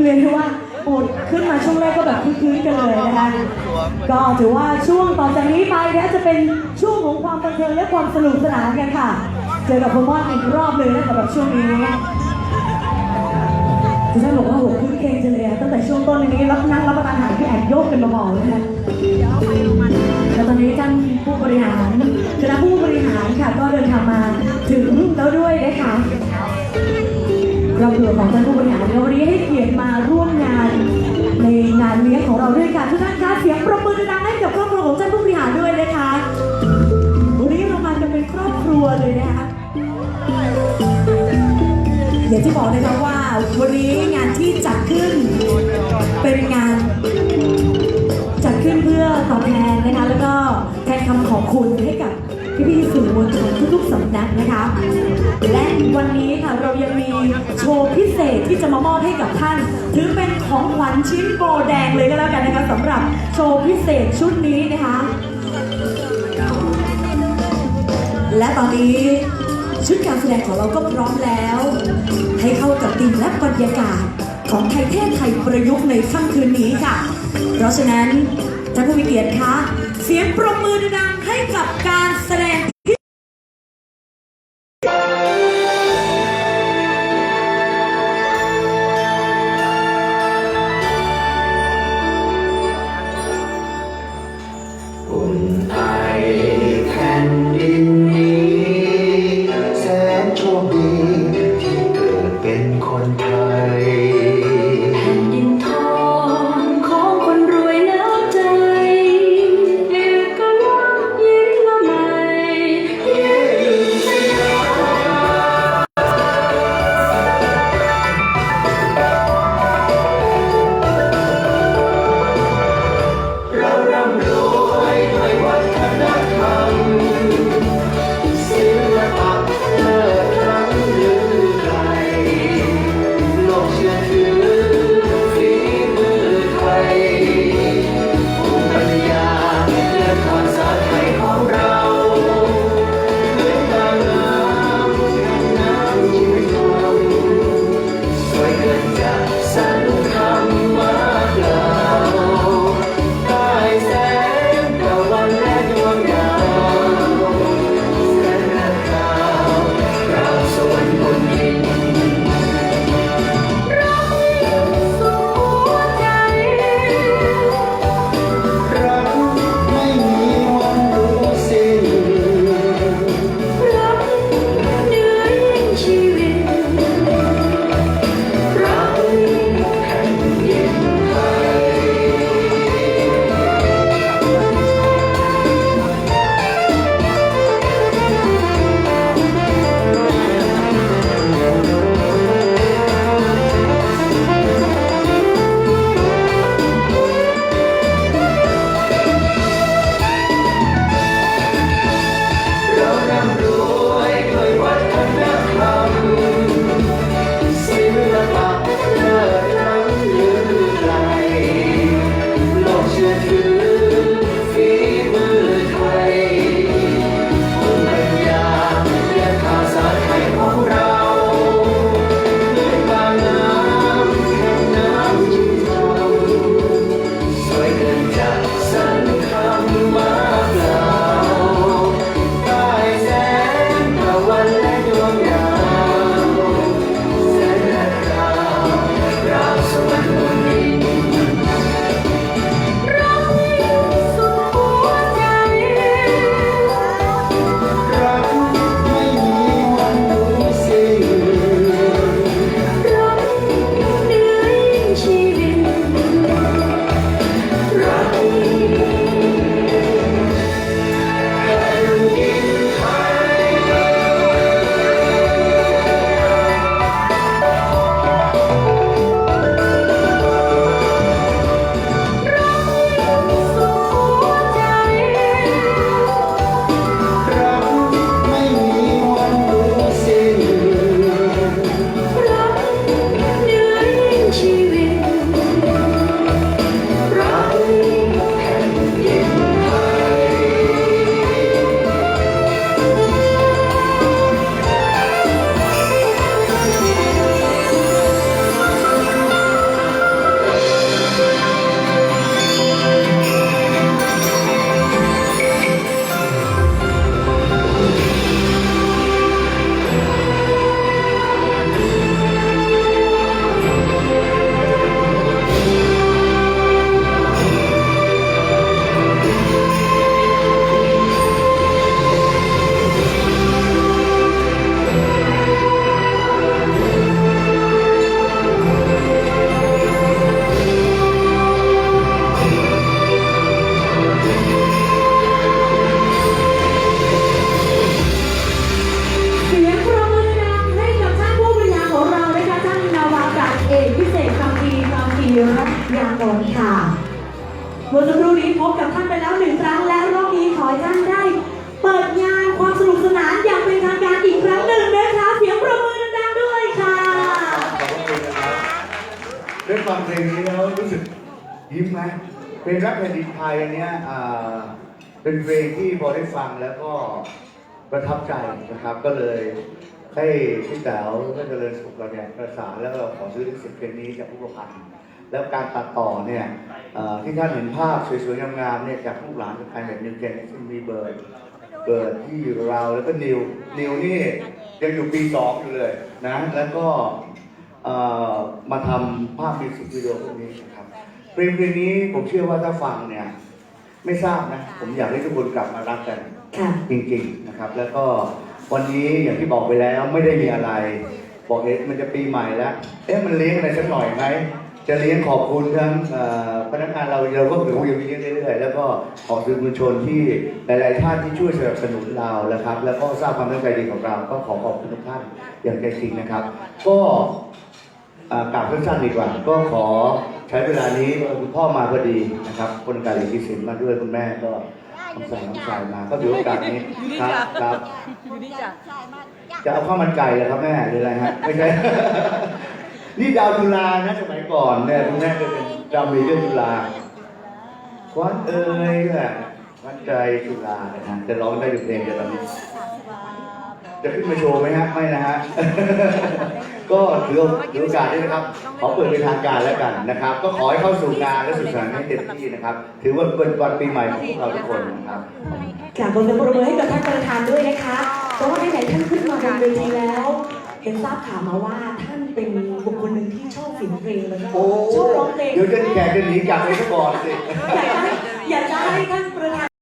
เรียนได้ว่าโอดขึ้นมาช่วงแรกก็แบบพื้นๆกันเลยนะคะก็ถือว่าช่วงต่อจากนี้ไปนี่ยจะเป็นช่วงของความบันเทิงและความสนุกสนานกันค่ะ เจอกับโปรโมอนอีกรอบเลยนะสำหรับช่วงนี้จะได้บอกว่าโหคุ้นเคยจังเลยตั้งแต่ช่วงต้นนี้รับนั่งรับประทานอาหารพี่แอนโยกกันเบาๆเลยนะแล้วตอนนี้ท่านผู้บริหารคณะผู้บริหารค่ะก็เดินทางมาถึงแล้วด้วยนะคะ เราเผื่อของท่านผู้บริหารในวันนี้ให้เกียรติมาร่วมงาน ในงานเลี้ยงของเราด้วยค่ะทุกท่านคะเสียงปรบมือดังๆให้กับครอบครัวของท่านผู้บริหารด้วยนะคะวันนี้เรามากันเป็นครอบครัวเลยนะคะอย่างที่บอกนะคะว่าวันนี้งานที่จัดขึ้นเป็นงานจัดขึ้นเพื่อตอบแทนนะคะแล้วก็แทนคำขอบคุณให้กับพี่ๆสื่อมวลชนทุกๆสำนักนะคะ และวันนี้ค่ะเรายังมีโชว์พิเศษที่จะมามอบให้กับท่าน ถือเป็นของขวัญชิ้นโบแดงเลยก็แล้วกันนะคะสำหรับโชว์พิเศษชุดนี้นะคะ และตอนนี้ชุดการแสดงของเราก็พร้อมแล้ว ให้เข้ากับธีมและบรรยากาศของไทยเทศไทยประยุกต์ในค่ำคืนนี้ค่ะ เพราะฉะนั้นท่านผู้มีเกียรติคะเสียงปรบมือดังให้กับการแสดง แสน เมื่อสักครู่นี้พบกับท่านไปแล้วหนึ่งครั้งและรอบนี้ขอท่านได้ เปิดงานความสนุกสนานอย่างเป็นทางการอีกครั้งหนึ่งนะคะเสียงประมือดังๆด้วยค่ะด้วยความเพลงนี้แล้วรู้สึกยิ้มไหมเพลงรักแผ่นดินไทยอันเนี้ยเป็นเพลงที่พอได้ฟังแล้วก็ประทับใจนะครับก็เลยให้พี่แต๋วท่านเจริญสุขเราเนี่ยประสานแล้วเราขอซื้อลิขสิทธิ์เพลงนี้จากผู้ประพันธ์ แล้วการตัดต่อเนี่ยเอ่อที่ท่านเห็นภาพสวยๆงามๆเนี่ยจากลูกหลานของไทยแบบนิวเจนซึ่งมีเบิร์ดเบิร์ดที่อยู่กับเราแล้วก็นิวนิวนี่ยังอยู่ปีสองอยู่เลยนะแล้วก็เอ่อมาทำภาพมิวสิกวิดีโอพวกนี้นะครับเพลงเพลงนี้ผมเชื่อว่าถ้าฟังเนี่ยไม่ทราบนะผมอยากให้ทุกคนกลับมารักกันค่ะจริงๆนะครับ แล้วก็วันนี้อย่างที่บอกไปแล้วไม่ได้มีอะไร บอกเอ๊ะมันจะปีใหม่แล้ว เอ๊ะมันเลี้ยงอะไรสักหน่อยไหม จะเลี้ยงขอบคุณทั้งเอ่อพนักงานเราเราก็คงยังมีเลี้ยงเรื่อยๆแล้วก็ขอสื่อมวลชนที่หลายๆท่านที่ช่วยสนับสนุนเรานะครับ แล้วก็ทราบความตั้งใจดีของเรา ก็ขอขอบคุณทุกท่านอย่างใจจริงนะครับ ก็อ่ากล่าวสั้นๆดีกว่า ก็ขอใช้เวลานี้เอ่อคุณพ่อมาพอดีนะครับ คนการเรียนที่สินมาด้วยคุณแม่ก็น้ำใสน้ำใสมาก็ถือโอกาสนี้ครับครับจะเอาข้าวมันไก่เลยครับแม่หรืออะไรฮะไม่ใช่ นี่ดาวจุฬานะสมัยก่อนเนี่ยคุณแม่ก็เป็นดาวมีเรื่องจุฬาควันเอ้ยแหละควันใจจุฬานะฮะจะร้องได้อยู่เพลงเดียวตอนนี้ จะขึ้นมาโชว์ไหมฮะ ไม่นะฮะ ก็ถือถือโอกาสด้วยนะครับ ขอเปิดเป็นทางการแล้วกันนะครับ ก็ขอให้เข้าสู่งานและสุขสันต์ให้เต็มที่นะครับ ถือว่าเป็นวันปีใหม่ของพวกเราทุกคนนะครับค่ะขอเสียงปรบมือให้กับท่านประธานด้วยนะคะเพราะว่าไหนๆท่านขึ้นมาบนเวทีแล้ว เห็นทราบข่าวมาว่าท่านเป็นบุคคลหนึ่งที่ชอบเสียงเพลงแล้วก็โอ้ชอบร้องเพลงเดี๋ยวจะแขกจะหนีกลับไปซะก่อนสิอยากจะให้อยากจะให้ท่านป